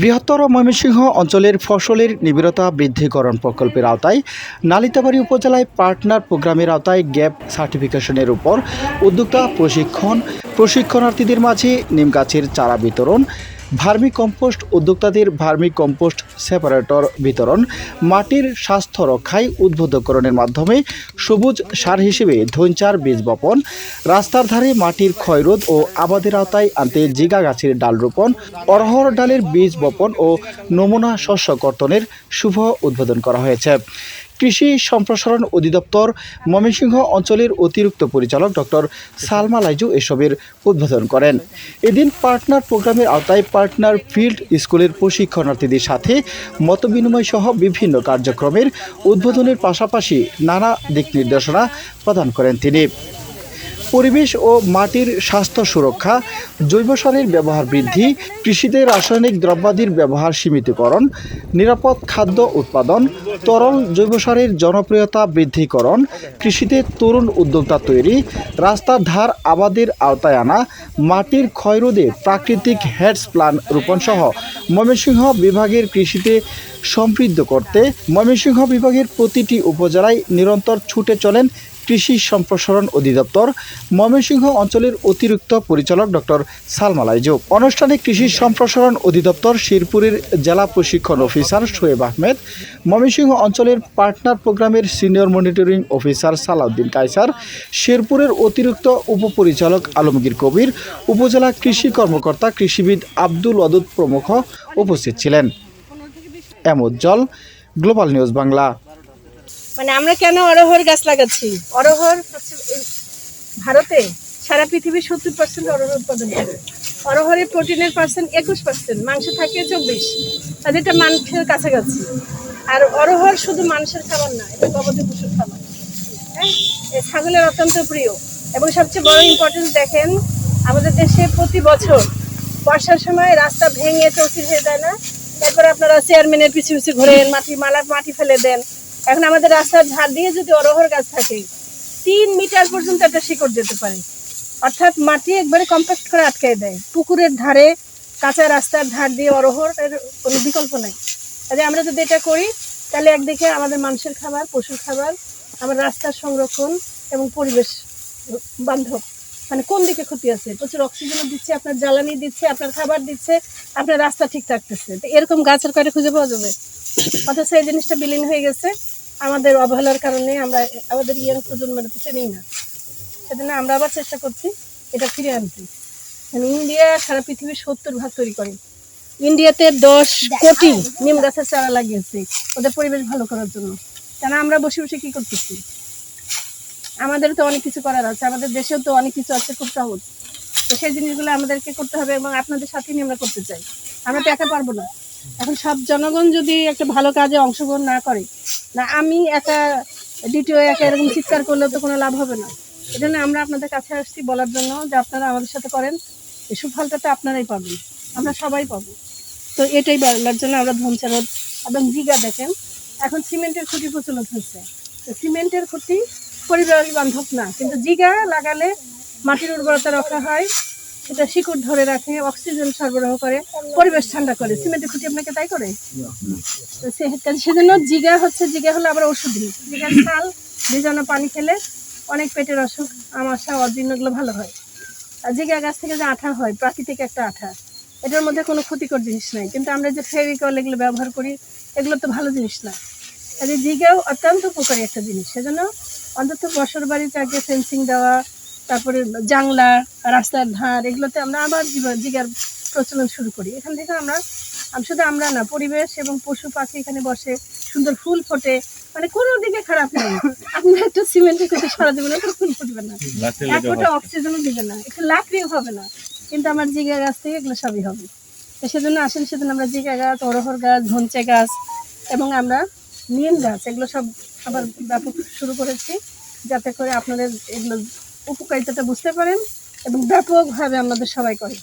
বৃহত্তর ময়মনসিংহ অঞ্চলের ফসলের নিবিড়তা বৃদ্ধিকরণ প্রকল্পের আওতায় নালিতাবাড়ি উপজেলায় পার্টনার প্রোগ্রামের আওতায় গ্যাপ সার্টিফিকেশনের উপর উদ্যোক্তা প্রশিক্ষণ, প্রশিক্ষণার্থীদের মাঝে নিমগাছের চারা বিতরণ, ভার্মি কম্পোস্ট উদ্যোক্তাদের ভার্মি কম্পোস্ট সেপারেটর বিতরণ, মাটির স্বাস্থ্য রক্ষায় উদ্বুদ্ধকরণের মাধ্যমে সবুজ সার হিসেবে ধৈঞ্চার বীজ বপন, রাস্তার ধারে মাটির ক্ষয়রোধ ও আবাদের আওতায় আনতে জিগা গাছের ডাল রোপণ অরহর ডালের বীজ বপন ও নমুনা শস্য কর্তনের শুভ উদ্বোধন করা হয়েছে। কৃষি সম্প্রসারণ অধিদপ্তর ময়মনসিংহ অঞ্চলের অতিরিক্ত পরিচালক ডক্টর সালমা লাইজু এসবের উদ্বোধন করেন। এদিন পার্টনার প্রোগ্রামের আওতায় পার্টনার ফিল্ড স্কুলের প্রশিক্ষণার্থীদের সাথে মতবিনিময় সহ বিভিন্ন কার্যক্রমের উদ্বোধনের পাশাপাশি নানা দিক নির্দেশনা প্রদান করেন তিনি। পরিবেশ ও মাটির স্বাস্থ্য সুরক্ষা, জৈব সারের ব্যবহার বৃদ্ধি, কৃষিতে রাসায়নিক দ্রব্যাদির ব্যবহার সীমিতকরণ, নিরাপদ খাদ্য উৎপাদন, তরল জৈব সারের জনপ্রিয়তা বৃদ্ধিকরণ, কৃষিতে তরুণ উদ্যোক্তা তৈরি, রাস্তার ধার আবাদের আওতায় আনা, মাটির ক্ষয়রোধে প্রাকৃতিক হেডস প্ল্যান রোপণসহ ময়মনসিংহ বিভাগের কৃষিতে সমৃদ্ধ করতে ময়মনসিংহ বিভাগের প্রতিটি উপজেলায় নিরন্তর ছুটে চলেন কৃষি সম্প্রসারণ অধিদপ্তর ময়মনসিংহ অঞ্চলের অতিরিক্ত পরিচালক ডক্টর সালমা লাইজু। অনুষ্ঠানে কৃষি সম্প্রসারণ অধিদপ্তর শিরপুরের জেলা প্রশিক্ষণ অফিসার শোয়েব আহমেদ, ময়মনসিংহ অঞ্চলের পার্টনার প্রোগ্রামের senior monitoring officer Salauddin Kaiser, শেরপুরের অতিরিক্ত উপপরিচালক আলমগীর কবির, উপজেলা কৃষি কর্মকর্তা কৃষিবিদ আব্দুল ওয়াদুদ প্রমুখ উপস্থিত ছিলেন। M Ujjal global news Bangla. মানে আমরা কেন অরহর গাছ লাগাচ্ছি? অরহর ভারতে সারা পৃথিবীর সত্তর পার্সেন্ট অরহর উৎপাদন করে। অরহরের প্রোটিনের পার্সেন্ট একুশ পার্সেন্ট মাংস থাকে চব্বিশ। তাদের এটা মাংসের কাছাকাছি। আর অরহর শুধু মানুষের খাবার না, এটা গবাদি পশুর খাবার। হ্যাঁ? ছাগলের অত্যন্ত প্রিয়। এবং সবচেয়ে বড় ইম্পর্টেন্স দেখেন, আমাদের দেশে প্রতি বছর বর্ষার সময় রাস্তা ভেঙে চৌচির হয়ে যায় না? এরপরে আপনারা চেয়ারম্যানের পিছু পিছু ঘোরেন, মাটি, মালা, মাটি ফেলে দেন। এখন আমাদের রাস্তার ধার দিয়ে যদি অরহর গাছ থাকে, তিন মিটার পর্যন্ত একটা শিকড় যেতে পারে। অর্থাৎ মাটি একবারে কম্প্যাক্ট করে আটকায় দেয়। পুকুরের ধারে, কাঁচা রাস্তার ধার দিয়ে অরহর এর কোনো বিকল্প নাই। তাহলে আমরা যদি এটা করি, তাহলে একদিকে আমাদের মানুষের খাবার, পশুর খাবার, আমার রাস্তার সংরক্ষণ এবং পরিবেশ বান্ধব। মানে কোন দিকে ক্ষতি আছে? প্রচুর অক্সিজেন দিচ্ছে, আপনার জ্বালানি দিচ্ছে, আপনার খাবার দিচ্ছে, আপনার রাস্তা ঠিক থাকতেছে। এরকম গাছের কয়টা খুঁজে পাওয়া যাবে? অথচ এই জিনিসটা বিলীন হয়ে গেছে। আমাদের অবহেলার কারণে আমরা আমাদের ইয়াং প্রজন্মের তো চিনি না। সেজন্য আমরা আবার চেষ্টা করছি এটা ফিরে আনতে। মানে ইন্ডিয়া সারা পৃথিবীর সত্তর ভাগ তৈরি করে। ইন্ডিয়াতে দশ কোটি নিম গাছের চারা লাগিয়েছে। ওদের পরিবেশ ভালো করার জন্য। কেন আমরা বসে বসে কী করতেছি? আমাদের তো অনেক কিছু করার আছে। আমাদের দেশেও তো অনেক কিছু আছে, খুব সহজ। তো সেই জিনিসগুলো আমাদেরকে করতে হবে এবং আপনাদের সাথে নিয়ে আমরা করতে চাই। আমরা তো একা পারব না। এখন সব জনগণ যদি একটা ভালো কাজে অংশগ্রহণ না করে, না আমি একা দ্বিতীয় একা এরকম চিৎকার করলে তো কোনো লাভ হবে না। এই জন্য আমরা আপনাদের কাছে আসছি বলার জন্য যে আপনারা আমাদের সাথে করেন, এই সুফলটা তো আপনারাই পাবেন, আমরা সবাই পাবো। তো এটাই বলার জন্য আমরা ধনচারদ এবং জিগা দেখেন, এখন সিমেন্টের খুঁটি প্রচলন হচ্ছে তো সিমেন্টের খুঁটি পরিবার বান্ধব না, কিন্তু জিগা লাগালে মাটির উর্বরতা রক্ষা হয় এটা শিকড় ধরে রাখে, অক্সিজেন সরবরাহ করে, পরিবেশ ঠান্ডা করে। সিমেন্টের খুঁটি আপনাকে তাই করে? সেজন্য জিগা হচ্ছে, জিগা হলো আবার ওষুধি জিগার ছাল, ভিজানো পানি খেলে অনেক পেটের অসুখ আমাশা অজীর্ণ এগুলো ভালো হয়। আর জিগা গাছ থেকে যে আঠা হয়, প্রাকৃতিক একটা আঠা, এটার মধ্যে কোনো ক্ষতিকর জিনিস নাই। কিন্তু আমরা যে ফেভিকল এগুলো ব্যবহার করি, এগুলো তো ভালো জিনিস না। কাজে জিগাও অত্যন্ত উপকারী একটা জিনিস। সেজন্য অন্তত বসর বাড়ির চারটে ফেন্সিং দেওয়া তারপরে জাংলা রাস্তার ধার এগুলোতে আমরা আবার জিগার প্রচলন শুরু করি। এখান থেকে আমরা শুধু আমরা না পরিবেশ এবং পশু পাখি এখানে বসে সুন্দর ফুল ফোটে। মানে কোনো দিকে খারাপ নেই। আপনি একটা সিমেন্টের কেটে সারা জীবনে একটা ফুল ফুটবে না। এক ফোঁটা অক্সিজেনও দিবে না। একটু লাকড়িও হবে না। কিন্তু আমার জিগা গাছ থেকে এগুলো সবই হবে। তো সেজন্য আসেন সেদিন আমরা জিগা গাছ অরহর গাছ ধনচে গাছ এবং আমরা নিম গাছ এগুলো সব আবার ব্যাপক শুরু করেছি। যাতে করে আপনাদের এগুলো উপকারিতাটা বুঝতে পারেন এবং ব্যাপকভাবে আমাদের সবাই করে।